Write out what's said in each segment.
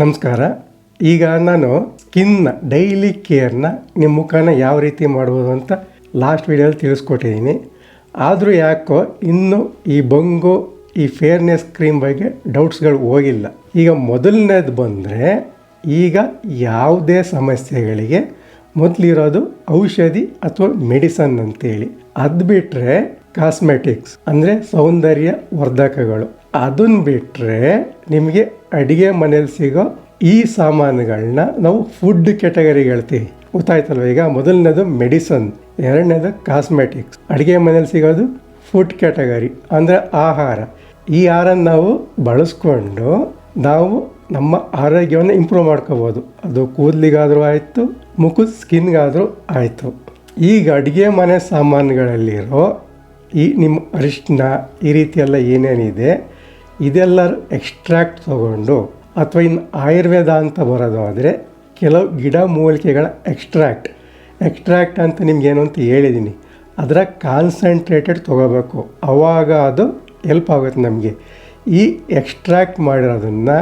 ನಮಸ್ಕಾರ. ಈಗ ನಾನು ಸ್ಕಿನ್ನ ಡೈಲಿ ಕೇರ್ನ ನಿಮ್ಮ ಮುಖನ ಯಾವ ರೀತಿ ಮಾಡ್ಬೋದು ಅಂತ ಲಾಸ್ಟ್ ವೀಡಿಯೋಲಿ ತಿಳಿಸ್ಕೊಟ್ಟಿದ್ದೀನಿ ಆದರೂ ಯಾಕೋ ಇನ್ನೂ ಈ ಬಂಗು ಈ ಫೇರ್ನೆಸ್ ಕ್ರೀಮ್ ಬಗ್ಗೆ ಡೌಟ್ಸ್ಗಳು ಹೋಗಿಲ್ಲ. ಈಗ ಮೊದಲನೇದು ಬಂದರೆ ಈಗ ಯಾವುದೇ ಸಮಸ್ಯೆಗಳಿಗೆ ಮೊದಲಿರೋದು ಔಷಧಿ ಅಥವಾ ಮೆಡಿಸನ್ ಅಂತೇಳಿ. ಅದು ಬಿಟ್ಟರೆ ಕಾಸ್ಮೆಟಿಕ್ಸ್ ಅಂದರೆ ಸೌಂದರ್ಯ ವರ್ಧಕಗಳು. ಅದನ್ನ ಬಿಟ್ಟರೆ ನಿಮಗೆ ಅಡಿಗೆ ಮನೇಲಿ ಸಿಗೋ ಈ ಸಾಮಾನುಗಳನ್ನ ನಾವು ಫುಡ್ ಕ್ಯಾಟಗರಿ ಹೇಳ್ತೀವಿ. ಗೊತ್ತಾಯ್ತಲ್ವ? ಈಗ ಮೊದಲನೇದು ಮೆಡಿಸನ್ ಎರಡನೇದು ಕಾಸ್ಮೆಟಿಕ್ಸ್ ಅಡುಗೆ ಮನೇಲಿ ಸಿಗೋದು ಫುಡ್ ಕ್ಯಾಟಗರಿ ಅಂದರೆ ಆಹಾರ. ಈ ಆಹಾರ ನಾವು ಬಳಸ್ಕೊಂಡು ನಾವು ನಮ್ಮ ಆರೋಗ್ಯವನ್ನು ಇಂಪ್ರೂವ್ ಮಾಡ್ಕೋಬೋದು. ಅದು ಕೂದಲಿಗಾದರೂ ಆಯಿತು, ಮುಖದ ಸ್ಕಿನ್ಗಾದರೂ ಆಯಿತು. ಈಗ ಅಡುಗೆ ಮನೆ ಸಾಮಾನುಗಳಲ್ಲಿರೋ ಈ ನಿಮ್ಮ ಅರಿಶಿನ ಈ ರೀತಿಯೆಲ್ಲ ಏನೇನಿದೆ, ಇದೆಲ್ಲ ಎಕ್ಸ್ಟ್ರಾಕ್ಟ್ ತಗೊಂಡು ಅಥವಾ ಇನ್ನು ಆಯುರ್ವೇದ ಅಂತ ಬರೋದಾದರೆ ಕೆಲವು ಗಿಡ ಮೂಲಿಕೆಗಳ ಎಕ್ಸ್ಟ್ರಾಕ್ಟ್ ಎಕ್ಸ್ಟ್ರಾಕ್ಟ್ ಅಂತ ನಿಮ್ಗೇನು ಅಂತ ಹೇಳಿದ್ದೀನಿ ಅದರ ಕಾನ್ಸಂಟ್ರೇಟೆಡ್ ತೊಗೋಬೇಕು. ಆವಾಗ ಅದು ಹೆಲ್ಪ್ ಆಗುತ್ತೆ ನಮಗೆ. ಈ ಎಕ್ಸ್ಟ್ರಾಕ್ಟ್ ಮಾಡಿರೋದನ್ನು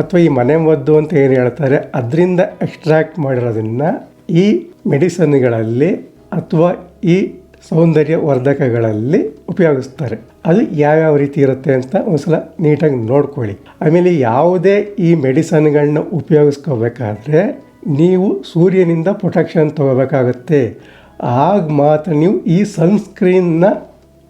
ಅಥವಾ ಈ ಮನೆ ಮದ್ದು ಅಂತ ಏನು ಹೇಳ್ತಾರೆ, ಅದರಿಂದ ಎಕ್ಸ್ಟ್ರಾಕ್ಟ್ ಮಾಡಿರೋದನ್ನು ಈ ಮೆಡಿಸನ್ಗಳಲ್ಲಿ ಅಥವಾ ಈ ಸೌಂದರ್ಯ ವರ್ಧಕಗಳಲ್ಲಿ ಉಪಯೋಗಿಸ್ತಾರೆ. ಅದು ಯಾವ್ಯಾವ ರೀತಿ ಇರುತ್ತೆ ಅಂತ ಒಂದ್ಸಲ ನೀಟಾಗಿ ನೋಡ್ಕೊಳ್ಳಿ. ಆಮೇಲೆ ಯಾವುದೇ ಈ ಮೆಡಿಸನ್ಗಳನ್ನ ಉಪಯೋಗಿಸ್ಕೋಬೇಕಾದ್ರೆ ನೀವು ಸೂರ್ಯನಿಂದ ಪ್ರೊಟೆಕ್ಷನ್ ತಗೋಬೇಕಾಗತ್ತೆ. ಆಗ ಮಾತ್ರ ನೀವು ಈ ಸನ್ಸ್ಕ್ರೀನ್ನ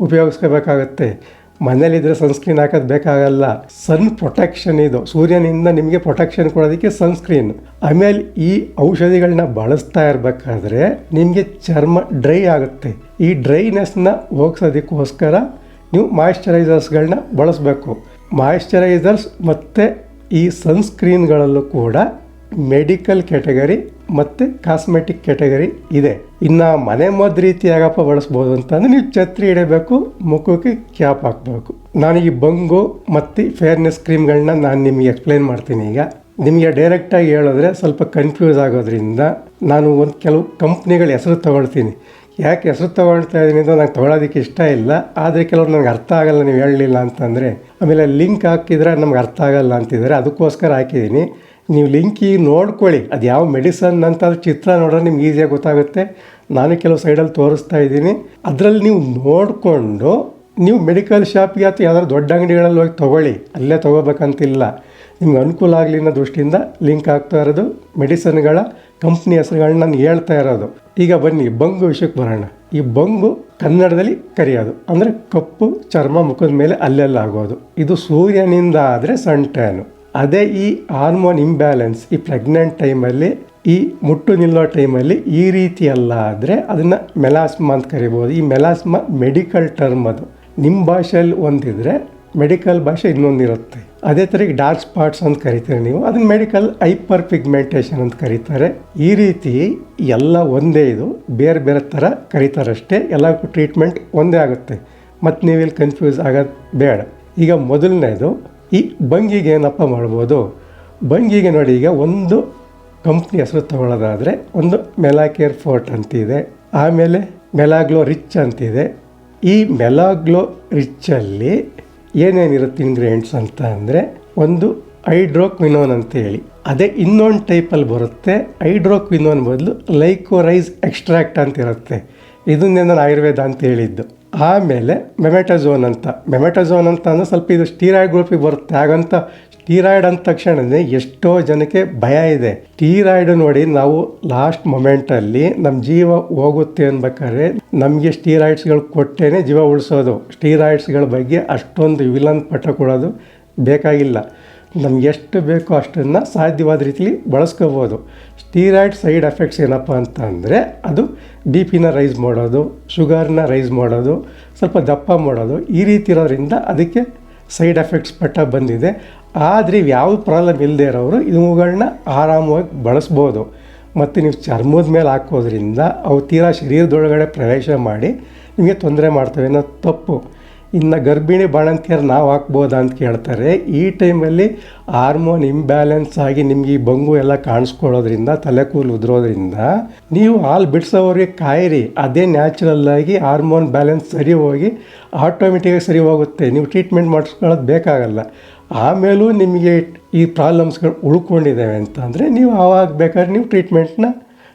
ಉಪಯೋಗಿಸ್ಕೋಬೇಕಾಗತ್ತೆ. ಮನೇಲಿದ್ದರೆ ಸನ್ಸ್ಕ್ರೀನ್ ಹಾಕೋದು ಬೇಕಾಗಲ್ಲ. ಸನ್ ಪ್ರೊಟೆಕ್ಷನ್ ಇದು. ಸೂರ್ಯನಿಂದ ನಿಮಗೆ ಪ್ರೊಟೆಕ್ಷನ್ ಕೊಡೋದಕ್ಕೆ ಸನ್ಸ್ಕ್ರೀನ್ ಆಮೇಲೆ ಈ ಔಷಧಿಗಳನ್ನ ಬಳಸ್ತಾ ಇರಬೇಕಾದ್ರೆ ನಿಮಗೆ ಚರ್ಮ ಡ್ರೈ ಆಗುತ್ತೆ. ಈ ಡ್ರೈನೆಸ್ನ ಹೋಗ್ಸೋದಕ್ಕೋಸ್ಕರ ನೀವು ಮಾಯಿಶ್ಚರೈಸರ್ಸ್ಗಳನ್ನ ಬಳಸಬೇಕು. ಮಾಯಿಶ್ಚರೈಸರ್ಸ್ ಮತ್ತು ಈ ಸನ್ಸ್ಕ್ರೀನ್ಗಳಲ್ಲೂ ಕೂಡ ಮೆಡಿಕಲ್ ಕ್ಯಾಟಗರಿ ಮತ್ತು ಕಾಸ್ಮೆಟಿಕ್ ಕ್ಯಾಟಗರಿ ಇದೆ. ಇನ್ನು ಮನೆ ಮದ್ದು ರೀತಿ ಆಗಪ್ಪ ಬಳಸ್ಬೋದು ಅಂತಂದರೆ ನೀವು ಛತ್ರಿ ಇಡಬೇಕು, ಮುಖಕ್ಕೆ ಕ್ಯಾಪ್ ಹಾಕಬೇಕು. ನಾನು ಈ ಬಂಗು ಮತ್ತು ಫೇರ್ನೆಸ್ ಕ್ರೀಮ್ಗಳನ್ನ ನಾನು ನಿಮಗೆ ಎಕ್ಸ್ಪ್ಲೈನ್ ಮಾಡ್ತೀನಿ ಈಗ. ನಿಮಗೆ ಡೈರೆಕ್ಟಾಗಿ ಹೇಳಿದ್ರೆ ಸ್ವಲ್ಪ ಕನ್ಫ್ಯೂಸ್ ಆಗೋದ್ರಿಂದ ನಾನು ಒಂದು ಕೆಲವು ಕಂಪ್ನಿಗಳ ಹೆಸರು ತಗೊಳ್ತೀನಿ. ಯಾಕೆ ಹೆಸರು ತೊಗೊಳ್ತಾ ಇದ್ದೀನಿ ಅಂತ ನಂಗೆ ತೊಗೊಳೋದಕ್ಕೆ ಇಷ್ಟ ಇಲ್ಲ. ಆದರೆ ಕೆಲವ್ರು ನನಗೆ ಅರ್ಥ ಆಗಲ್ಲ, ನೀವು ಹೇಳಲಿಲ್ಲ ಅಂತಂದರೆ. ಆಮೇಲೆ ಲಿಂಕ್ ಹಾಕಿದ್ರೆ ನಮ್ಗೆ ಅರ್ಥ ಆಗಲ್ಲ ಅಂತಿದ್ದಾರೆ. ಅದಕ್ಕೋಸ್ಕರ ಹಾಕಿದ್ದೀನಿ. ನೀವು ಲಿಂಕ್ ನೋಡ್ಕೊಳ್ಳಿ. ಅದು ಯಾವ ಮೆಡಿಸನ್ ಅಂತ ಚಿತ್ರ ನೋಡಿದ್ರೆ ನಿಮ್ಗೆ ಈಸಿಯಾಗಿ ಗೊತ್ತಾಗುತ್ತೆ. ನಾನು ಕೆಲವು ಸೈಡಲ್ಲಿ ತೋರಿಸ್ತಾ ಇದ್ದೀನಿ. ಅದರಲ್ಲಿ ನೀವು ನೋಡಿಕೊಂಡು ನೀವು ಮೆಡಿಕಲ್ ಶಾಪ್ಗೆ ಅಥವಾ ಯಾವ್ದಾದ್ರು ದೊಡ್ಡ ಅಂಗಡಿಗಳಲ್ಲಿ ಹೋಗಿ ತೊಗೊಳ್ಳಿ. ಅಲ್ಲೇ ತೊಗೋಬೇಕಂತಿಲ್ಲ. ನಿಮ್ಗೆ ಅನುಕೂಲ ಆಗಲಿ ಅನ್ನೋ ದೃಷ್ಟಿಯಿಂದ ಲಿಂಕ್ ಆಗ್ತಾ ಇರೋದು. ಮೆಡಿಸನ್ಗಳ ಕಂಪ್ನಿ ಹೆಸರುಗಳನ್ನ ನಾನು ಹೇಳ್ತಾ ಇರೋದು. ಈಗ ಬನ್ನಿ, ಬಂಗು ವಿಷಯಕ್ಕೆ ಬರೋಣ. ಈ ಬಂಗು ಕನ್ನಡದಲ್ಲಿ ಕರೆಯೋದು. ಅಂದರೆ ಕಪ್ಪು, ಚರ್ಮ, ಮುಖದ ಮೇಲೆ ಅಲ್ಲೆಲ್ಲ ಆಗೋದು. ಇದು ಸೂರ್ಯನಿಂದ ಆದರೆ ಸನ್ ಅದೇ ಈ ಹಾರ್ಮೋನ್ ಇಂಬ್ಯಾಲೆನ್ಸ್ ಈ ಪ್ರೆಗ್ನೆಂಟ್ ಟೈಮಲ್ಲಿ ಈ ಮುಟ್ಟು ನಿಲ್ಲೋ ಟೈಮಲ್ಲಿ ಈ ರೀತಿ ಅಲ್ಲ ಆದರೆ ಅದನ್ನು ಮೆಲಾಸ್ಮಾ ಅಂತ ಕರಿಬೋದು. ಈ ಮೆಲಾಸ್ಮಾ ಮೆಡಿಕಲ್ ಟರ್ಮ್ ಅದು. ನಿಮ್ಮ ಭಾಷೆಯಲ್ಲಿ ಒಂದಿದ್ರೆ ಮೆಡಿಕಲ್ ಭಾಷೆ ಇನ್ನೊಂದಿರುತ್ತೆ. ಅದೇ ಥರ ಈಗ ಡಾರ್ಕ್ ಸ್ಪಾಟ್ಸ್ ಅಂತ ಕರಿತೀರಿ ನೀವು. ಅದನ್ನ ಮೆಡಿಕಲ್ ಹೈಪರ್ ಪಿಗ್ಮೆಂಟೇಷನ್ ಅಂತ ಕರೀತಾರೆ. ಈ ರೀತಿ ಎಲ್ಲ ಒಂದೇ ಇದು. ಬೇರೆ ಬೇರೆ ಥರ ಕರೀತಾರಷ್ಟೇ ಎಲ್ಲಕ್ಕೂ ಟ್ರೀಟ್ಮೆಂಟ್ ಒಂದೇ ಆಗುತ್ತೆ. ಮತ್ತು ಇಲ್ಲಿ ಕನ್ಫ್ಯೂಸ್ ಆಗೋದು ಬೇಡ. ಈಗ ಮೊದಲನೇದು ಈ ಬಂಗಿಗೆ ಏನಪ್ಪ ಮಾಡ್ಬೋದು? ಬಂಗಿಗೆ ನೋಡಿ ಈಗ ಒಂದು ಕಂಪ್ನಿ ಹೆಸರು ತಗೊಳ್ಳೋದಾದರೆ ಒಂದು ಮೆಲಾಕೇರ್ ಫೋರ್ಟ್ ಅಂತಿದೆ. ಆಮೇಲೆ ಮೆಲಾಗ್ಲೋ ರಿಚ್ ಅಂತಿದೆ. ಈ ಮೆಲಾಗ್ಲೋ ರಿಚ್ಚಲ್ಲಿ ಏನೇನಿರುತ್ತೆ ಇಂಗ್ರೀಡಿಯೆಂಟ್ಸ್ ಅಂತ ಅಂದರೆ ಒಂದು ಹೈಡ್ರೋಕ್ವಿನೋನ್ ಅಂತ ಹೇಳಿ. ಅದೇ ಇನ್ನೊಂದು ಟೈಪಲ್ಲಿ ಬರುತ್ತೆ. ಹೈಡ್ರೋಕ್ವಿನೋನ್ ಬದಲು ಲೈಕೋರೈಸ್ ಎಕ್ಸ್ಟ್ರಾಕ್ಟ್ ಅಂತ ಇರುತ್ತೆ. ಇದನ್ನೇ ನಾನು ಆಯುರ್ವೇದ ಅಂತ ಹೇಳಿದ್ದು. ಆಮೇಲೆ ಮೆಮೆಟಜೋನ್ ಅಂತ. ಮೆಮೆಟಜೋನ್ ಅಂತ ಅಂದರೆ ಸ್ವಲ್ಪ ಇದು ಸ್ಟೀರಾಯ್ಡ್ ಗ್ರೂಪಿಗೆ ಬರುತ್ತೆ. ಹಾಗಂತ ಸ್ಟೀರಾಯ್ಡ್ ಅಂದ ತಕ್ಷಣವೇ ಎಷ್ಟೋ ಜನಕ್ಕೆ ಭಯ ಇದೆ. ಸ್ಟೀರಾಯ್ಡ್ ನೋಡಿ ನಾವು ಲಾಸ್ಟ್ ಮೊಮೆಂಟಲ್ಲಿ ನಮ್ಮ ಜೀವ ಹೋಗುತ್ತೆ ಅನ್ಬೇಕಾದ್ರೆ ನಮಗೆ ಸ್ಟೀರಾಯ್ಡ್ಸ್ಗಳು ಕೊಟ್ಟೇ ಜೀವ ಉಳಿಸೋದು. ಸ್ಟೀರಾಯ್ಡ್ಸ್ಗಳ ಬಗ್ಗೆ ಅಷ್ಟೊಂದು ವಿಲನ್ ಪಟ್ಟ ಕೊಡೋದು ಬೇಕಾಗಿಲ್ಲ. ನಮ್ಗೆ ಎಷ್ಟು ಬೇಕೋ ಅಷ್ಟನ್ನು ಸಾಧ್ಯವಾದ ರೀತಿಲಿ ಬಳಸ್ಕೋಬೋದು. ಸ್ಟೀರಾಯ್ಡ್ ಸೈಡ್ ಎಫೆಕ್ಟ್ಸ್ ಏನಪ್ಪ ಅಂತ ಅಂದರೆ ಅದು ಬಿ ಪಿನ ರೈಸ್ ಮಾಡೋದು, ಶುಗರ್ನ ರೈಸ್ ಮಾಡೋದು, ಸ್ವಲ್ಪ ದಪ್ಪ ಮಾಡೋದು, ಈ ರೀತಿ ಇರೋದ್ರಿಂದ ಅದಕ್ಕೆ ಸೈಡ್ ಎಫೆಕ್ಟ್ಸ್ ಪಟ್ಟ ಬಂದಿದೆ. ಆದರೆ ಯಾವ ಪ್ರಾಬ್ಲಮ್ ಇಲ್ಲದೆ ಇರೋರು ಇವುಗಳನ್ನ ಆರಾಮವಾಗಿ ಬಳಸ್ಬೋದು. ಮತ್ತು ನೀವು ಚರ್ಮದ ಮೇಲೆ ಹಾಕೋದ್ರಿಂದ ಅವು ತೀರಾ ಶರೀರದೊಳಗಡೆ ಪ್ರವೇಶ ಮಾಡಿ ನಿಮಗೆ ತೊಂದರೆ ಮಾಡ್ತವೆ ಅನ್ನೋದು ತಪ್ಪು. ಇನ್ನು ಗರ್ಭಿಣಿ ಬಾಣಂತಿಯರು ನಾವು ಹಾಕ್ಬೋದಾ ಅಂತ ಕೇಳ್ತಾರೆ. ಈ ಟೈಮಲ್ಲಿ ಹಾರ್ಮೋನ್ ಇಂಬ್ಯಾಲೆನ್ಸ್ ಆಗಿ ನಿಮಗೆ ಈ ಬಂಗು ಎಲ್ಲ ಕಾಣಿಸ್ಕೊಳ್ಳೋದ್ರಿಂದ, ತಲೆ ಕೂದಲು ಉದ್ರೋದ್ರಿಂದ ನೀವು ಹಾಲು ಬಿಡಿಸೋವ್ರಿಗೆ ಕಾಯಿರಿ. ಅದೇ ನ್ಯಾಚುರಲ್ ಆಗಿ ಹಾರ್ಮೋನ್ ಬ್ಯಾಲೆನ್ಸ್ ಸರಿ ಹೋಗಿ ಆಟೋಮೆಟಿಕಾಗಿ ಸರಿ ಹೋಗುತ್ತೆ. ನೀವು ಟ್ರೀಟ್ಮೆಂಟ್ ಮಾಡಿಸ್ಕೊಳ್ಳೋದು ಬೇಕಾಗಲ್ಲ. ಆಮೇಲೂ ನಿಮಗೆ ಈ ಪ್ರಾಬ್ಲಮ್ಸ್ಗಳು ಉಳ್ಕೊಂಡಿದ್ದಾವೆ ಅಂತ ಅಂದರೆ ನೀವು ಆವಾಗ ಬೇಕಾದ್ರೆ ನೀವು ಟ್ರೀಟ್ಮೆಂಟ್ನ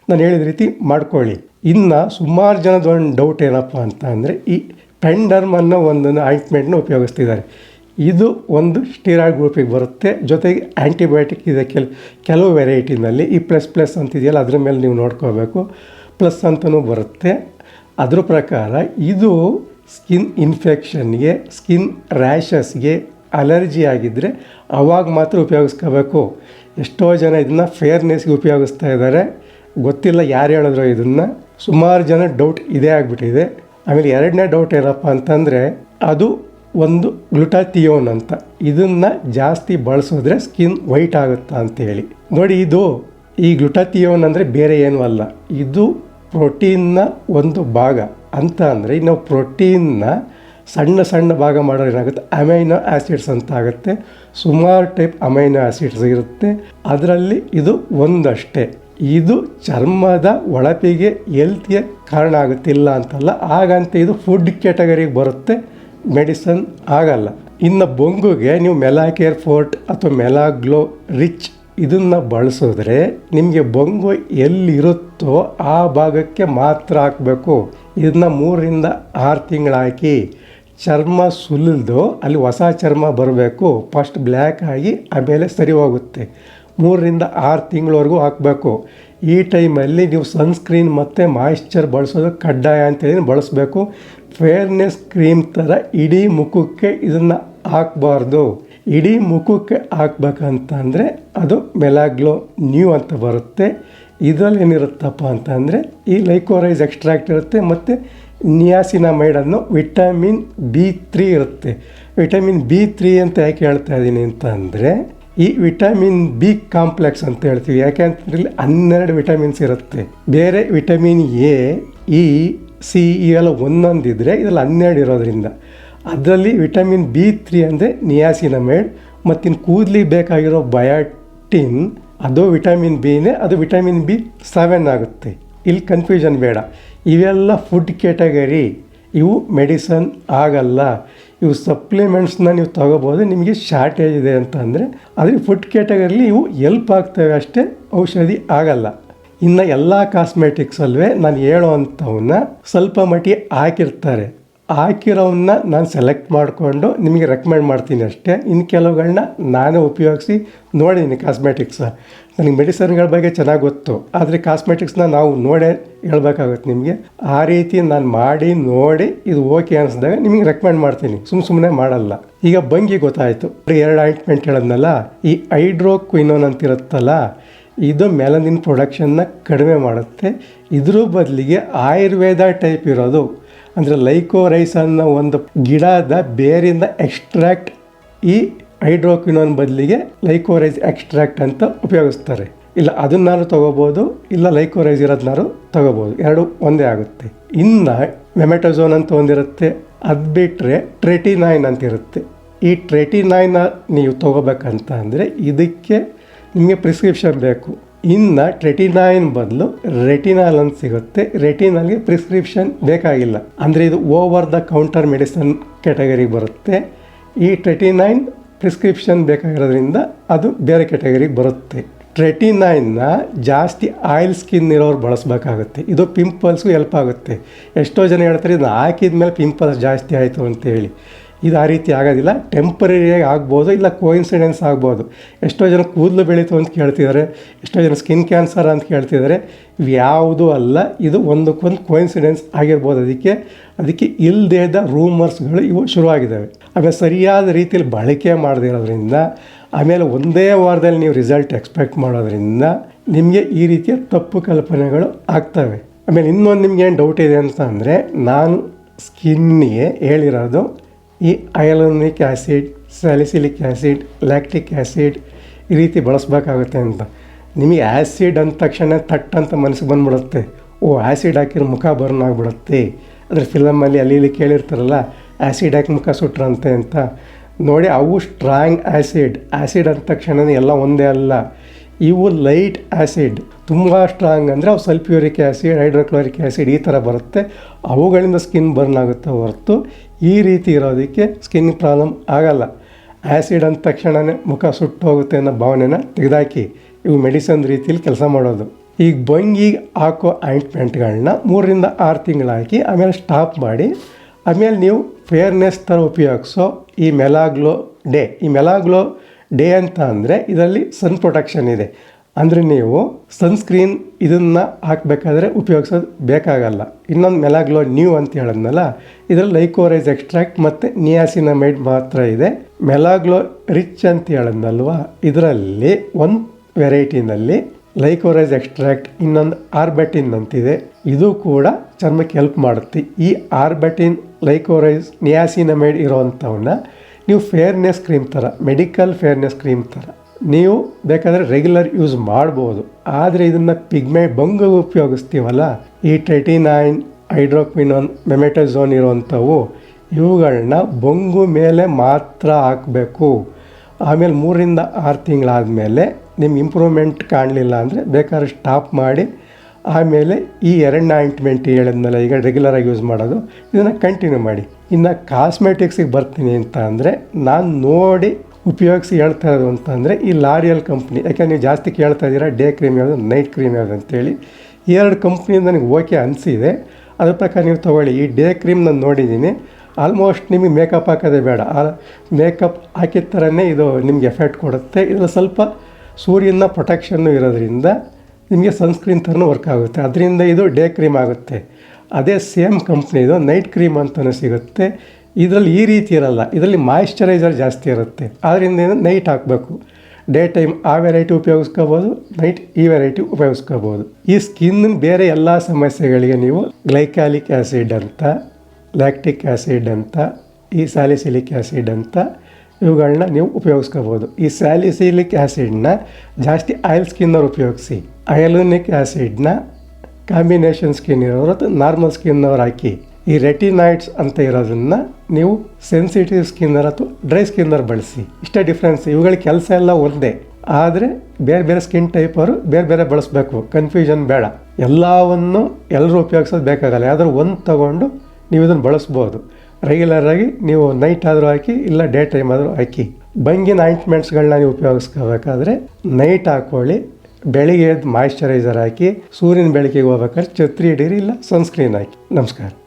ನಾನು ಹೇಳಿದ ರೀತಿ ಮಾಡ್ಕೊಳ್ಳಿ. ಇನ್ನು ಸುಮಾರು ಜನದ ಒಂದು ಡೌಟ್ ಏನಪ್ಪ ಅಂತ ಅಂದರೆ ಈ ಪೆಂಡರ್ಮ್ ಅನ್ನೋ ಒಂದನ್ನು ಆಯಿಂಟ್ಮೆಂಟ್ನ ಉಪಯೋಗಿಸ್ತಿದ್ದಾರೆ. ಇದು ಒಂದು ಸ್ಟಿರಾಯ್ಡ್ ಗ್ರೂಪಿಗೆ ಬರುತ್ತೆ. ಜೊತೆಗೆ ಆ್ಯಂಟಿಬಯೋಟಿಕ್ ಇದೆ ಕೆಲ, ಕೆಲವು ವೆರೈಟಿನಲ್ಲಿ. ಈ ಪ್ಲಸ್ ಪ್ಲಸ್ ಅಂತಿದೆಯಲ್ಲ, ಅದ್ರ ಮೇಲೆ ನೀವು ನೋಡ್ಕೋಬೇಕು. ಪ್ಲಸ್ ಅಂತಲೂ ಬರುತ್ತೆ. ಅದ್ರ ಪ್ರಕಾರ ಇದು ಸ್ಕಿನ್ ಇನ್ಫೆಕ್ಷನ್ಗೆ, ಸ್ಕಿನ್ ರ್ಯಾಷಸ್ಗೆ ಅಲರ್ಜಿ ಆಗಿದ್ದರೆ ಅವಾಗ ಮಾತ್ರ ಉಪಯೋಗಿಸ್ಕೋಬೇಕು. ಎಷ್ಟೋ ಜನ ಇದನ್ನು ಫೇರ್ನೆಸ್ಗೆ ಉಪಯೋಗಿಸ್ತಾ ಇದ್ದಾರೆ. ಗೊತ್ತಿಲ್ಲ ಯಾರು ಹೇಳಿದ್ರು ಇದನ್ನು. ಸುಮಾರು ಜನ ಡೌಟ್ ಇದೇ ಆಗಿಬಿಟ್ಟಿದೆ. ಆಮೇಲೆ ಎರಡನೇ ಡೌಟ್ ಏನಪ್ಪ ಅಂತಂದರೆ ಅದು ಒಂದು ಗ್ಲುಟಾಥಿಯೋನ್ ಅಂತ. ಇದನ್ನು ಜಾಸ್ತಿ ಬಳಸಿದ್ರೆ ಸ್ಕಿನ್ ವೈಟ್ ಆಗುತ್ತಾ ಅಂತೇಳಿ ನೋಡಿ ಇದು ಈ ಗ್ಲುಟಾಥಿಯೋನ್ ಅಂದರೆ ಬೇರೆ ಏನೂ ಅಲ್ಲ. ಇದು ಪ್ರೋಟೀನ್ನ ಒಂದು ಭಾಗ. ಅಂತ ಅಂದರೆ ನಾವು ಪ್ರೋಟೀನ್ನ ಸಣ್ಣ ಸಣ್ಣ ಭಾಗ ಮಾಡೋರು ಏನಾಗುತ್ತೆ? ಅಮೈನೋ ಆ್ಯಸಿಡ್ಸ್ ಅಂತ ಆಗುತ್ತೆ. ಸುಮಾರು ಟೈಪ್ ಅಮೈನೋ ಆ್ಯಸಿಡ್ಸ್ ಇರುತ್ತೆ. ಅದರಲ್ಲಿ ಇದು ಒಂದಷ್ಟೇ. ಇದು ಚರ್ಮದ ಒಳಪಿಗೆ ಎಲ್ತಿಗೆ ಕಾರಣ ಆಗುತ್ತಿಲ್ಲ ಅಂತಲ್ಲ, ಹಾಗಂತ ಇದು ಫುಡ್ ಕ್ಯಾಟಗರಿಗೆ ಬರುತ್ತೆ ಮೆಡಿಸನ್ ಆಗಲ್ಲ. ಇನ್ನು ಬೊಂಗುಗೆ ನೀವು ಮೆಲಾಕೇರ್ ಫೋರ್ಟ್ ಅಥವಾ ಮೆಲಾಗ್ಲೋ ರಿಚ್ ಇದನ್ನು ಬಳಸಿದ್ರೆ ನಿಮಗೆ ಬೊಂಗು ಎಲ್ಲಿರುತ್ತೋ ಆ ಭಾಗಕ್ಕೆ ಮಾತ್ರ ಹಾಕಬೇಕು. ಇದನ್ನ ಮೂರರಿಂದ ಆರು ತಿಂಗಳು ಹಾಕಿ ಚರ್ಮ ಸುಲಿದು ಅಲ್ಲಿ ಹೊಸ ಚರ್ಮ ಬರಬೇಕು. ಫಸ್ಟ್ ಬ್ಲ್ಯಾಕ್ ಆಗಿ ಆಮೇಲೆ ಸರಿ ಹೋಗುತ್ತೆ. ಮೂರರಿಂದ ಆರು ತಿಂಗಳವರೆಗೂ ಹಾಕಬೇಕು. ಈ ಟೈಮಲ್ಲಿ ನೀವು ಸನ್ಸ್ಕ್ರೀನ್ ಮತ್ತು ಮಾಯಿಶ್ಚರ್ ಬಳಸೋದು ಕಡ್ಡಾಯ ಅಂತೇಳಿ ಬಳಸಬೇಕು. ಫೇರ್ನೆಸ್ ಕ್ರೀಮ್ ಥರ ಇಡೀ ಮುಖಕ್ಕೆ ಇದನ್ನು ಹಾಕಬಾರ್ದು. ಇಡೀ ಮುಖಕ್ಕೆ ಹಾಕ್ಬೇಕಂತಂದರೆ ಅದು ಮೆಲಾಗ್ಲೋ ನ್ಯೂ ಅಂತ ಬರುತ್ತೆ. ಇದರಲ್ಲಿ ಏನಿರುತ್ತಪ್ಪ ಅಂತಂದರೆ ಈ ಲೈಕೋರೈಸ್ ಎಕ್ಸ್ಟ್ರಾಕ್ಟ್ ಇರುತ್ತೆ ಮತ್ತು ನಿಯಾಸಿನಮೈಡ್ ಅನ್ನೋ ವಿಟಮಿನ್ ಬಿ ತ್ರೀ ಇರುತ್ತೆ. ವಿಟಮಿನ್ ಬಿ ತ್ರೀ ಅಂತ ಯಾಕೆ ಹೇಳ್ತಾ ಇದ್ದೀನಿ ಅಂತ ಅಂದರೆ ಈ ವಿಟಮಿನ್ ಬಿ ಕಾಂಪ್ಲೆಕ್ಸ್ ಅಂತ ಹೇಳ್ತೀವಿ. ಯಾಕೆಂದ್ರೆ ಇಲ್ಲಿ ಹನ್ನೆರಡು ವಿಟಮಿನ್ಸ್ ಇರುತ್ತೆ. ಬೇರೆ ವಿಟಮಿನ್ ಎ, ಇ, ಸಿ ಇವೆಲ್ಲ ಒಂದೊಂದಿದ್ರೆ ಇದರಲ್ಲಿ ಹನ್ನೆರಡು ಇರೋದ್ರಿಂದ. ಅದರಲ್ಲಿ ವಿಟಮಿನ್ ಬಿ ತ್ರೀ ಅಂದರೆ ನಿಯಾಸಿನಮೈಡ್ ಮತ್ತಿನ್ನು ಕೂದಲಿಗೆ ಬೇಕಾಗಿರೋ ಬಯಾಟಿನ್, ಅದು ವಿಟಮಿನ್ ಬಿನೇ, ಅದು ವಿಟಮಿನ್ ಬಿ ಸೆವೆನ್ ಆಗುತ್ತೆ. ಇಲ್ಲಿ ಕನ್ಫ್ಯೂಷನ್ ಬೇಡ. ಇವೆಲ್ಲ ಫುಡ್ ಕ್ಯಾಟಗರಿ. ಇವು ಮೆಡಿಸನ್ ಆಗಲ್ಲ. ಇವು ಸಪ್ಲಿಮೆಂಟ್ಸ್ನ ನೀವು ತಗೋಬೋದು, ನಿಮಗೆ ಶಾರ್ಟೇಜ್ ಇದೆ ಅಂತ ಅಂದರೆ ಆದರೆ ಫುಡ್ ಕ್ಯಾಟಗರಿಲಿ ಇವು ಎಲ್ಪ್ ಆಗ್ತವೆ ಅಷ್ಟೇ, ಔಷಧಿ ಆಗಲ್ಲ. ಇನ್ನು ಎಲ್ಲ ಕಾಸ್ಮೆಟಿಕ್ಸಲ್ವೇ ನಾನು ಹೇಳೋ ಅಂಥವನ್ನ ಸ್ವಲ್ಪ ಮಟ್ಟಿಗೆ ಹಾಕಿರ್ತಾರೆ. ಹಾಕಿರೋವನ್ನ ನಾನು ಸೆಲೆಕ್ಟ್ ಮಾಡಿಕೊಂಡು ನಿಮಗೆ ರೆಕಮೆಂಡ್ ಮಾಡ್ತೀನಿ ಅಷ್ಟೇ. ಇನ್ನು ಕೆಲವುಗಳನ್ನ ನಾನೇ ಉಪಯೋಗಿಸಿ ನೋಡಿದ್ದೀನಿ ಕಾಸ್ಮೆಟಿಕ್ಸ ನನಗೆ ಮೆಡಿಸನ್ಗಳ ಬಗ್ಗೆ ಚೆನ್ನಾಗಿ ಗೊತ್ತು. ಆದರೆ ಕಾಸ್ಮೆಟಿಕ್ಸ್ನ ನಾವು ನೋಡೇ ಹೇಳ್ಬೇಕಾಗುತ್ತೆ ನಿಮಗೆ. ಆ ರೀತಿ ನಾನು ಮಾಡಿ, ನೋಡಿ ಇದು ಓಕೆ ಅನಿಸಿದಾಗ ನಿಮಗೆ ರೆಕಮೆಂಡ್ ಮಾಡ್ತೀನಿ. ಸುಮ್ಮ ಸುಮ್ಮನೆ ಮಾಡಲ್ಲ. ಈಗ ಬಂಗಿ ಗೊತ್ತಾಯಿತು. ಎರಡು ಆಯಿಂಟ್ಮೆಂಟ್ ಹೇಳದ್ನಲ್ಲ? ಈ ಹೈಡ್ರೋಕ್ವಿನೋನ್ ಅಂತಿರುತ್ತಲ್ಲ, ಇದು ಮೆಲನಿನ್ ಪ್ರೊಡಕ್ಷನ್ನ ಕಡಿಮೆ ಮಾಡುತ್ತೆ. ಇದ್ರ ಬದಲಿಗೆ ಆಯುರ್ವೇದ ಟೈಪ್ ಇರೋದು. ಅಂದರೆ ಲೈಕೋರೈಸ್ ಅನ್ನೋ ಒಂದು ಗಿಡದ ಬೇರಿಂದ ಎಕ್ಸ್ಟ್ರಾಕ್ಟ್ ಈ ಹೈಡ್ರೋಕ್ವಿನೋನ್ ಬದಲಿಗೆ ಲೈಕೋರೈಸ್ ಎಕ್ಸ್ಟ್ರಾಕ್ಟ್ ಅಂತ ಉಪಯೋಗಿಸ್ತಾರೆ. ಇಲ್ಲ ಅದನ್ನಾರು ತಗೋಬೋದು, ಇಲ್ಲ ಲೈಕೋರೈಸ್ ಇರೋದನ್ನಾರು ತಗೋಬೋದು. ಎರಡು ಒಂದೇ ಆಗುತ್ತೆ. ಇನ್ನು ಮೆಮೆಟೋಝೋನ್ ಅಂತ ಒಂದಿರುತ್ತೆ. ಅದು ಬಿಟ್ಟರೆ ಟ್ರೆಟಿನೈನ್ ಅಂತ ಇರುತ್ತೆ ಈ ಟ್ರೆಟಿನೈನ ನೀವು ತೊಗೋಬೇಕಂತ ಅಂದರೆ ಇದಕ್ಕೆ ನಿಮಗೆ ಪ್ರಿಸ್ಕ್ರಿಪ್ಷನ್ ಬೇಕು. ಇನ್ನು ಟ್ರೆಟಿನೈನ್ ಬದಲು ರೆಟಿನಾಲ್ ಅಂತ ಸಿಗುತ್ತೆ. ರೆಟಿನಲ್ಗೆ ಪ್ರಿಸ್ಕ್ರಿಪ್ಷನ್ ಬೇಕಾಗಿಲ್ಲ. ಅಂದರೆ ಇದು ಓವರ್ ದ ಕೌಂಟರ್ ಮೆಡಿಸನ್ ಕ್ಯಾಟಗರಿಗೆ ಬರುತ್ತೆ. ಈ ಟ್ರೆಟಿನೈನ್ ಪ್ರಿಸ್ಕ್ರಿಪ್ಷನ್ ಬೇಕಾಗಿರೋದ್ರಿಂದ ಅದು ಬೇರೆ ಕ್ಯಾಟಗರಿಗೆ ಬರುತ್ತೆ. ಟ್ರೆಟಿನೈನ್ನ ಜಾಸ್ತಿ ಆಯಿಲ್ ಸ್ಕಿನ್ ಇರೋರು ಬಳಸಬೇಕಾಗುತ್ತೆ. ಇದು ಪಿಂಪಲ್ಸ್ಗೂ ಹೆಲ್ಪ್ ಆಗುತ್ತೆ. ಎಷ್ಟೋ ಜನ ಹೇಳ್ತಾರೆ, ಇದನ್ನ ಹಾಕಿದ ಮೇಲೆ ಪಿಂಪಲ್ಸ್ ಜಾಸ್ತಿ ಆಯಿತು ಅಂತೇಳಿ. ಇದು ಆ ರೀತಿ ಆಗೋದಿಲ್ಲ. ಟೆಂಪರರಿಯಾಗಿ ಆಗ್ಬೋದು, ಇಲ್ಲ ಕೋಇನ್ಸಿಡೆನ್ಸ್ ಆಗ್ಬೋದು. ಎಷ್ಟೋ ಜನ ಕೂದಲು ಬೆಳೀತು ಅಂತ ಕೇಳ್ತಿದ್ದಾರೆ, ಎಷ್ಟೋ ಜನ ಸ್ಕಿನ್ ಕ್ಯಾನ್ಸರ್ ಅಂತ ಕೇಳ್ತಿದ್ದಾರೆ. ಯಾವುದೂ ಅಲ್ಲ, ಇದು ಒಂದಕ್ಕೊಂದು ಕೋಇನ್ಸಿಡೆನ್ಸ್ ಆಗಿರ್ಬೋದು. ಅದಕ್ಕೆ ಅದಕ್ಕೆ ಇಲ್ಲದೇ ರೂಮರ್ಸ್ಗಳು ಇವು ಶುರುವಾಗಿದ್ದಾವೆ. ಆಮೇಲೆ ಸರಿಯಾದ ರೀತಿಯಲ್ಲಿ ಬಳಕೆ ಮಾಡದಿರೋದ್ರಿಂದ, ಆಮೇಲೆ ಒಂದೇ ವಾರದಲ್ಲಿ ನೀವು ರಿಸಲ್ಟ್ ಎಕ್ಸ್ಪೆಕ್ಟ್ ಮಾಡೋದ್ರಿಂದ, ನಿಮಗೆ ಈ ರೀತಿಯ ತಪ್ಪು ಕಲ್ಪನೆಗಳು ಆಗ್ತವೆ. ಆಮೇಲೆ ಇನ್ನೊಂದು ನಿಮ್ಗೆ ಏನು ಡೌಟ್ ಇದೆ ಅಂತ ಅಂದರೆ, ನಾನು ಸ್ಕಿನ್ನಿಗೆ ಹೇಳಿರೋದು ಈ hyaluronic acid salicylic acid lactic acid ಈ ರೀತಿ ಬಳಸಬೇಕಾಗುತ್ತೆ ಅಂತ. ನಿಮಗೆ ಆ್ಯಸಿಡ್ ಅಂದ ತಕ್ಷಣ ತಟ್ ಅಂತ ಮನಸ್ಸಿಗೆ ಬಂದ್ಬಿಡುತ್ತೆ. ಓ ಆ್ಯಸಿಡ್ ಹಾಕಿರೋ ಮುಖ ಬರ್ನ್ ಆಗಿಬಿಡುತ್ತೆ. ಅಂದರೆ ಫಿಲಮಲ್ಲಿ ಅಲ್ಲಿ ಇಲ್ಲಿ ಕೇಳಿರ್ತಾರಲ್ಲ ಆ್ಯಸಿಡ್ ಹಾಕಿ ಮುಖ ಸುಟ್ರಂತೆ ಅಂತ. ನೋಡಿ, ಅವು ಸ್ಟ್ರಾಂಗ್ ಆ್ಯಸಿಡ್ ಆ್ಯಸಿಡ್ ಅಂದ ತಕ್ಷಣ ಎಲ್ಲ ಒಂದೇ ಅಲ್ಲ. ಇವು ಲೈಟ್ ಆ್ಯಸಿಡ್ ತುಂಬ ಸ್ಟ್ರಾಂಗ್ ಅಂದರೆ ಅವು ಸಲ್ಫ್ಯೂರಿಕ್ ಆ್ಯಸಿಡ್ ಹೈಡ್ರೋಕ್ಲೋರಿಕ್ ಆ್ಯಸಿಡ್ ಈ ಥರ ಬರುತ್ತೆ. ಅವುಗಳಿಂದ ಸ್ಕಿನ್ ಬರ್ನ್ ಆಗುತ್ತೆ ಹೊರತು. ಈ ರೀತಿ ಇರೋದಕ್ಕೆ ಸ್ಕಿನ್ ಪ್ರಾಬ್ಲಮ್ ಆಗಲ್ಲ. ಆ್ಯಸಿಡ್ ಅಂದ ತಕ್ಷಣವೇ ಮುಖ ಸುಟ್ಟು ಹೋಗುತ್ತೆ ಅನ್ನೋ ಭಾವನೆನ ತೆಗೆದಾಕಿ. ಇವು ಮೆಡಿಸನ್ ರೀತಿಯಲ್ಲಿ ಕೆಲಸ ಮಾಡೋದು. ಈಗ ಬಂಗಿಗೆ ಹಾಕೋ ಆಯಿಂಟ್ಮೆಂಟ್ಗಳನ್ನ ಮೂರರಿಂದ ಆರು ತಿಂಗಳು ಹಾಕಿ, ಆಮೇಲೆ ಸ್ಟಾಪ್ ಮಾಡಿ. ಆಮೇಲೆ ನೀವು ಫೇರ್ನೆಸ್ ಥರ ಉಪಯೋಗಿಸೋ ಈ ಮೆಲಾಗ್ಲೋ ಡೇ. ಈ ಮೆಲಾಗ್ಲೋ ಡೇ ಅಂತ ಅಂದರೆ ಇದರಲ್ಲಿ ಸನ್ ಪ್ರೊಟೆಕ್ಷನ್ ಇದೆ. ಅಂದರೆ ನೀವು ಸನ್ಸ್ಕ್ರೀನ್ ಇದನ್ನು ಹಾಕಬೇಕಾದ್ರೆ ಉಪಯೋಗಿಸೋದು ಬೇಕಾಗಲ್ಲ. ಇನ್ನೊಂದು ಮೆಲಾಗ್ಲೋ ನ್ಯೂ ಅಂತ ಹೇಳಿದ್ನಲ್ಲ, ಇದರಲ್ಲಿ ಲೈಕೋರೈಸ್ ಎಕ್ಸ್ಟ್ರಾಕ್ಟ್ ಮತ್ತು ನಿಯಾಸಿನಮೈಡ್ ಮಾತ್ರ ಇದೆ. ಮೆಲಾಗ್ಲೋ ರಿಚ್ ಅಂತ ಹೇಳಿದ್ನಲ್ವ, ಇದರಲ್ಲಿ ಒಂದು ವೆರೈಟಿನಲ್ಲಿ ಲೈಕೋರೈಸ್ ಎಕ್ಸ್ಟ್ರಾಕ್ಟ್ ಇನ್ನೊಂದು ಆರ್ಬೆಟಿನ್ ಅಂತಿದೆ. ಇದು ಕೂಡ ಚರ್ಮಕ್ಕೆ ಹೆಲ್ಪ್ ಮಾಡುತ್ತೆ. ಈ ಆರ್ಬೆಟಿನ್ ಲೈಕೋರೈಸ್ ನಿಯಾಸಿನಮೈಡ್ ಇರೋವಂಥವನ್ನ ನೀವು ಫೇರ್ನೆಸ್ ಕ್ರೀಮ್ ಥರ ಮೆಡಿಕಲ್ ಫೇರ್ನೆಸ್ ಕ್ರೀಮ್ ಥರ ನೀವು ಬೇಕಾದರೆ ರೆಗ್ಯುಲರ್ ಯೂಸ್ ಮಾಡ್ಬೋದು. ಆದರೆ ಇದನ್ನು ಪಿಗ್ಮೆ ಬಂಗು ಉಪಯೋಗಿಸ್ತೀವಲ್ಲ? ಈ ಟ್ರೆಟಿನೈನ್ ಹೈಡ್ರೋಕ್ವಿನೋನ್ ಮೆಮೆಟೋಝೋನ್ ಇರುವಂಥವು ಇವುಗಳನ್ನ ಬೊಂಗು ಮೇಲೆ ಮಾತ್ರ ಹಾಕಬೇಕು. ಆಮೇಲೆ ಮೂರರಿಂದ ಆರು ತಿಂಗಳಾದಮೇಲೆ ನಿಮ್ಮ ಇಂಪ್ರೂವ್ಮೆಂಟ್ ಕಾಣಲಿಲ್ಲ ಅಂದರೆ ಬೇಕಾದ್ರೆ ಸ್ಟಾಪ್ ಮಾಡಿ. ಆಮೇಲೆ ಈ ಎರಡು ಆಯಿಂಟ್ಮೆಂಟ್ ಹೇಳಿದ್ಮೇಲೆ ಈಗ ರೆಗ್ಯುಲರಾಗಿ ಯೂಸ್ ಮಾಡೋದು, ಇದನ್ನು ಕಂಟಿನ್ಯೂ ಮಾಡಿ. ಇನ್ನು ಕಾಸ್ಮೆಟಿಕ್ಸಿಗೆ ಬರ್ತೀನಿ ಅಂತ ಅಂದರೆ ನಾನು ನೋಡಿ ಉಪಯೋಗಿಸಿ ಹೇಳ್ತಾ ಇರೋದು ಅಂತಂದರೆ ಈ ಲಾರಿಯಲ್ ಕಂಪ್ನಿ ಯಾಕೆಂದ್ರೆ ನೀವು ಜಾಸ್ತಿ ಕೇಳ್ತಾ ಇದ್ದೀರಾ ಡೇ ಕ್ರೀಮ್ ಯಾವುದು ನೈಟ್ ಕ್ರೀಮ್ ಯಾವುದು ಅಂತೇಳಿ ಎರಡು ಕಂಪ್ನಿ ನನಗೆ ಓಕೆ ಅನಿಸಿದೆ. ಅದ್ರ ಪ್ರಕಾರ ನೀವು ತೊಗೊಳ್ಳಿ. ಈ ಡೇ ಕ್ರೀಮ್ ನಾನು ನೋಡಿದ್ದೀನಿ. ಆಲ್ಮೋಸ್ಟ್ ನಿಮಗೆ ಮೇಕಪ್ ಹಾಕೋದೇ ಬೇಡ. ಆ ಮೇಕಪ್ ಹಾಕಿದ ಥರನೇ ಇದು ನಿಮಗೆ ಎಫೆಕ್ಟ್ ಕೊಡುತ್ತೆ. ಇದರಲ್ಲಿ ಸ್ವಲ್ಪ ಸೂರ್ಯನ ಪ್ರೊಟೆಕ್ಷನ್ನು ಇರೋದ್ರಿಂದ ನಿಮಗೆ ಸನ್ಸ್ಕ್ರೀನ್ ಥರನೂ ವರ್ಕ್ ಆಗುತ್ತೆ. ಅದರಿಂದ ಇದು ಡೇ ಕ್ರೀಮ್ ಆಗುತ್ತೆ. ಅದೇ ಸೇಮ್ ಕಂಪ್ನಿದು ನೈಟ್ ಕ್ರೀಮ್ ಅಂತಲೂ ಸಿಗುತ್ತೆ. ಇದರಲ್ಲಿ ಈ ರೀತಿ ಇರಲ್ಲ. ಇದರಲ್ಲಿ ಮಾಯಿಶ್ಚರೈಸರ್ ಜಾಸ್ತಿ ಇರುತ್ತೆ. ಆದ್ದರಿಂದ ನೈಟ್ ಹಾಕಬೇಕು. ಡೇ ಟೈಮ್ ಆ ವೆರೈಟಿ ಉಪಯೋಗಿಸ್ಕೋಬೋದು ನೈಟ್ ಈ ವೆರೈಟಿ ಉಪಯೋಗಿಸ್ಕೋಬೋದು. ಈ ಸ್ಕಿನ್ ಬೇರೆ ಎಲ್ಲ ಸಮಸ್ಯೆಗಳಿಗೆ ನೀವು ಗ್ಲೈಕ್ಯಾಲಿಕ್ ಆ್ಯಸಿಡ್ ಅಂತ ಲ್ಯಾಕ್ಟಿಕ್ ಆ್ಯಸಿಡ್ ಅಂತ, ಈ ಸ್ಯಾಲಿಸಿಲಿಕ್ ಆ್ಯಸಿಡ್ ಅಂತ ಇವುಗಳನ್ನ ನೀವು ಉಪಯೋಗಿಸ್ಕೋಬೋದು. ಈ ಸ್ಯಾಲಿಸಿಲಿಕ್ ಆ್ಯಸಿಡ್ನ ಜಾಸ್ತಿ ಆಯಿಲ್ ಸ್ಕಿನ್ನವ್ರು ಉಪಯೋಗಿಸಿ. ಅಯಲೋನಿಕ್ ಆ್ಯಸಿಡ್ನ ಕಾಂಬಿನೇಷನ್ ಸ್ಕಿನ್ ಇರೋರು ಅಥವಾ ನಾರ್ಮಲ್ ಸ್ಕಿನ್ನವ್ರು ಹಾಕಿ, ಈ ರೆಟಿನಾಯ್ಡ್ಸ್ ಅಂತ ಇರೋದನ್ನು ನೀವು ಸೆನ್ಸಿಟಿವ್ ಸ್ಕಿನ್ನರ್ ಅಥವಾ ಡ್ರೈ ಸ್ಕಿನ್ನರ್ ಬಳಸಿ. ಇಷ್ಟೇ ಡಿಫ್ರೆನ್ಸ್ ಇವುಗಳ ಕೆಲಸ ಎಲ್ಲ ಒಂದೇ. ಆದರೆ ಬೇರೆ ಬೇರೆ ಸ್ಕಿನ್ ಟೈಪ್ ಅವರು ಬೇರೆ ಬೇರೆ ಬಳಸಬೇಕು. ಕನ್ಫ್ಯೂಷನ್ ಬೇಡ. ಎಲ್ಲವನ್ನು ಎಲ್ಲರೂ ಉಪಯೋಗಿಸೋದು ಬೇಕಾಗಲ್ಲ. ಯಾವ್ದಾದ್ರು ಒಂದು ತಗೊಂಡು ನೀವು ಇದನ್ನು ಬಳಸ್ಬೋದು. ರೆಗ್ಯುಲರಾಗಿ ನೀವು ನೈಟ್ ಆದರೂ ಹಾಕಿ, ಇಲ್ಲ ಡೇ ಟೈಮ್ ಆದರೂ ಹಾಕಿ. ಬಂಗಿನ ಆಯಿಂಟ್ಮೆಂಟ್ಸ್ಗಳನ್ನ ನೀವು ಉಪಯೋಗಿಸ್ಕೋಬೇಕಾದ್ರೆ ನೈಟ್ ಹಾಕ್ಕೊಳ್ಳಿ ಬೆಳಿಗ್ಗೆ ಎದ್ದು ಮಾಯಿಶ್ಚರೈಸರ್ ಹಾಕಿ ಸೂರ್ಯನ ಬೆಳಕಿಗೆ ಹೋಗ್ಬೇಕಾದ್ರೆ ಛತ್ರಿ ಹಿಡೀರಿ ಇಲ್ಲ ಸನ್ಸ್ಕ್ರೀನ್ ಹಾಕಿ. ನಮಸ್ಕಾರ.